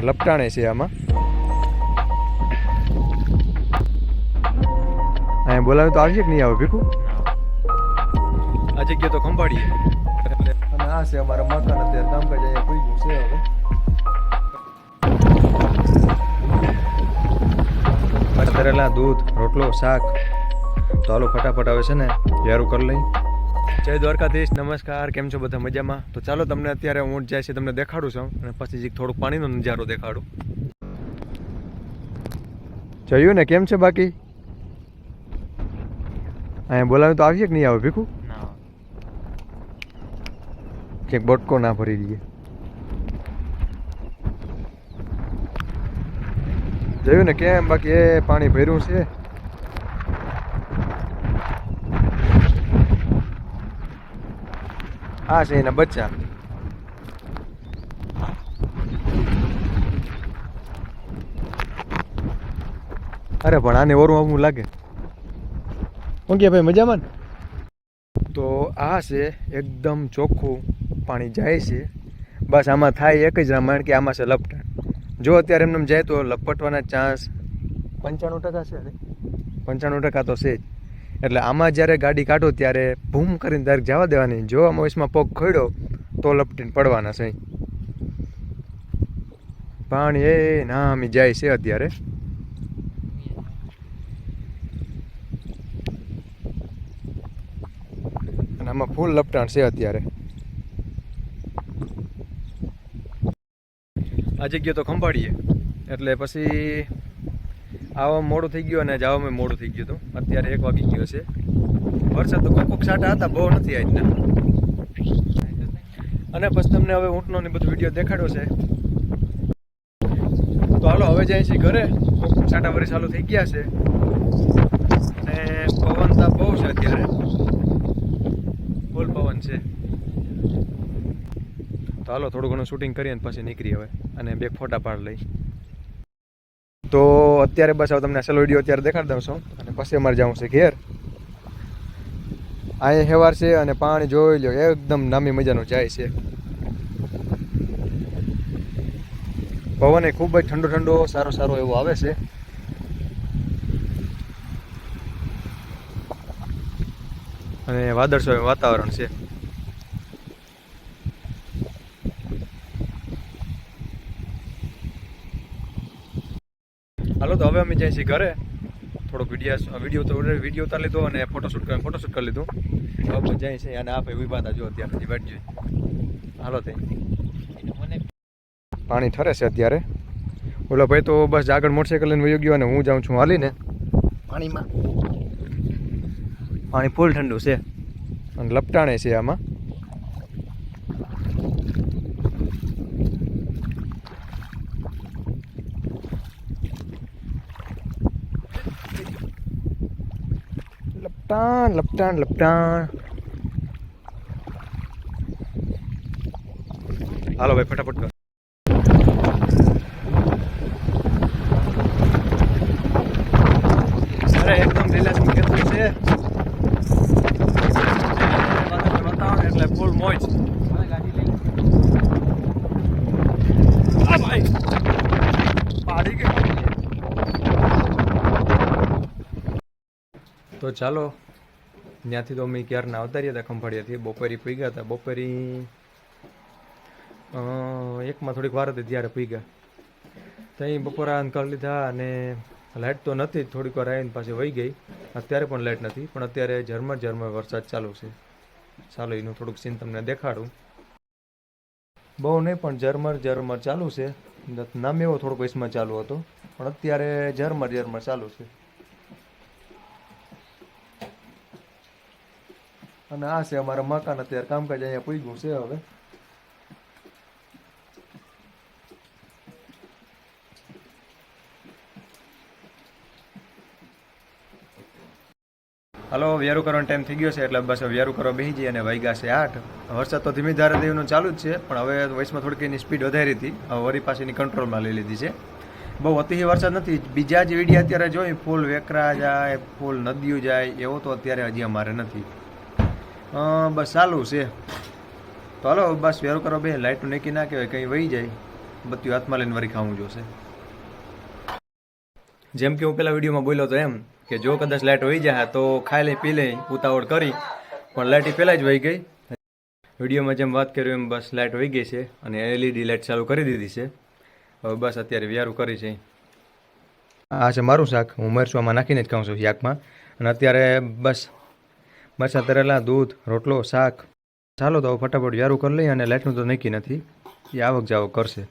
અને લપટાણે છે આમાં. અહીંયા બોલાવે તો આવશે કે નહીં આવે ભીખું? આ જગ્યા તો ખંભાળીએ. અને આ છે અમારા મકાન અત્યારે કામકાજ અહીંયા કોઈ ગયું છે હવે. તરેલા દૂધ રોટલો શાક તો આલો ફટાફટ આવે છે ને યારું કરી લઈ જય દ્વારકાધીશ નમસ્કાર કેમ છો બધા મજામાં? તો ચાલો તમને અત્યારે ઊંટ જાય છે તમને દેખાડું છું અને પછી જીક થોડુંક પાણીનો નજારો દેખાડું. જોયું ને? કેમ છે બાકી? અહીંયા બોલાવ્યું તો આવીએ કે નહીં આવે ભીખું? ક્યાંક બટકો ના ભરી દઈએ. જોયું ને? કેમ બાકી? એ પાણી ભર્યું છે. આ છે એના બચ્ચા. અરે પણ આને ઓરું આવવું લાગે. ઓકે ભાઈ મજામાં ને? તો આ છે એકદમ ચોખ્ખું પાણી જાય છે. બસ આમાં થાય એક જ રામાયણ કે આમાં છે લપટાણ જો અત્યારે એમને જાય તો લપટવાના ચાન્સ પંચાણું ટકા છે. પંચાણું ટકા તો છે જ. એટલે આમાં જ્યારે ગાડી કાઢો ત્યારે ભૂમ કરીને ત્યારે જવા દેવાની. જો આમાં વચમાં પગ ખોડ્યો તો લપટીને પડવાના છે. પાણી એ નામી જાય છે અત્યારે. આમાં ફૂલ લપટાણ છે અત્યારે. આ જગ્યા તો ખંભાળીએ. એટલે પછી આવવા મોડું થઈ ગયું અને જવામાં મોડું થઈ ગયું હતું. અત્યારે એક વાગી ગયો છે. વરસાદ તો કોક સાટા હતા, બહુ નથી આજના અને પછી તમને હવે ઊંટનો ને બધું વીડિયો દેખાડ્યો છે. તો હાલો, હવે જાય છે ઘરે. કોક સાટા વરી ચાલુ થઈ ગયા છે. અને પવન તો બહુ છે અત્યારે. ફૂલ પવન છે. તો હાલો, થોડું ઘણું શૂટિંગ કરીએ અને પછી નીકળી હવે. અને બે ફોટા પાડ લઈ. તો અત્યારે બસ હવે તમને અસલ વીડિયો અત્યારે દેખાડી દઉં છું. અને પછી અમારે જવું છે ઘેર. અહીંયા હેવાર છે અને પાણી જોઈ લો એકદમ નામી મજાનું જાય છે. પવન એ ખૂબ જ ઠંડો ઠંડો, સારો સારો એવો આવે છે. અને વાદળછાયું વાતાવરણ છે. હાલો તો હવે અમે જઈએ છીએ ઘરે. થોડોક વીડિયો વીડિયો તો વીડિયો ઉતારી લીધો અને ફોટોશૂટ કરી ફોટોશૂટ કરી લીધું. હવે જઈએ છીએ અને આપે વિવાદ જો અત્યારે હજી બેઠ જોઈએ હાલો તે. પાણી ઠરે છે અત્યારે. ઓલો ભાઈ તો બસ આગળ મોટરસાઇકલ લઈને વયો ગયો અને હું જાઉં છું હાલીને. પાણીમાં. પાણી ફૂલ ઠંડુ છે. અને લપટાણે છે આમાં. લપટાણ લપટાણ લપટાણ. હાલો ભાઈ ફટાફટ કર અરે એકદમ લીલાછમ ખેતર છે વાતાવરણ એટલે ફૂલ મોજ આ ભાઈ પાડી ગઈ તો ચાલો, ત્યાંથી તો અમે ક્યારના આવતા હતા ખંભાળિયાથી. બપોરી પી હતા. બપોરી એકમાં થોડીક વાર હતી ત્યારે પી ગયા ત્યાં બપોરા કરી લીધા અને લાઇટ તો નથી. થોડીક વાર આવીને પાછી વહી ગઈ. અત્યારે પણ લાઇટ નથી. પણ અત્યારે ઝરમર ઝરમર વરસાદ ચાલુ છે. ચાલો, એનું થોડુંક સીન તમને દેખાડું. બહુ નહીં, પણ ઝરમર ઝરમર ચાલુ છે. નામ એવો થોડોક વયસમાં ચાલુ હતો. પણ અત્યારે ઝરમર ઝરમર ચાલુ છે. અને આ છે અમારા મકાન અત્યારે કામકાજ અહીંયા પૂગ્યું છે હવે. હાલો વ્યારું કરવાનો ટાઈમ થઈ ગયો છે, એટલે બસ વ્યારું કરવા બેસી જઈએ અને વાગ્યા છે આઠ. વરસાદ તો ધીમી ધારે દેવનું ચાલુ જ છે, પણ હવે વયસમાં થોડીક એની સ્પીડ વધારી હતી. હવે વરી પાસેની કંટ્રોલમાં લઈ લીધી છે. બહુ અતિશય વરસાદ નથી. બીજા જ વીડિયો અત્યારે જોઈ ફૂલ વેકરા જાય, ફૂલ નદીઓ જાય, એવો તો અત્યારે હજી અમારે નથી. બસ ચાલુ છે. તો હાલો, બસ વેરો કરો બે લાઇટનું નક્કી ના કહેવાય કંઈ વહી જાય. બત્યું હાથમાં લઈને વરી ખાવું જોશે. જેમ કે હું પેલા વિડીયોમાં બોલ્યો હતો એમ કે જો કદાચ લાઇટ વહી જાય તો ખાઈ લઈ, પી લઈ, ઉતાવળ કરી, પણ લાઇટ પહેલાં જ વહી ગઈ. વિડીયોમાં જેમ વાત કર્યું એમ બસ લાઇટ વહી ગઈ છે અને એલઈડી લાઇટ ચાલુ કરી દીધી છે. હવે બસ અત્યારે વ્યારું કરી છે. આ છે મારું શાક. હું મરચું નાખીને જ ખાઉં છું શાકમાં. અને અત્યારે બસ મરચાં, તરેલા, દૂધ, રોટલો, શાક. ચાલો તો ફટાફટ વ્યારું કરી લઈએ અને લાઇટનું તો નક્કી નથી. એ આવક જાવક કરશે.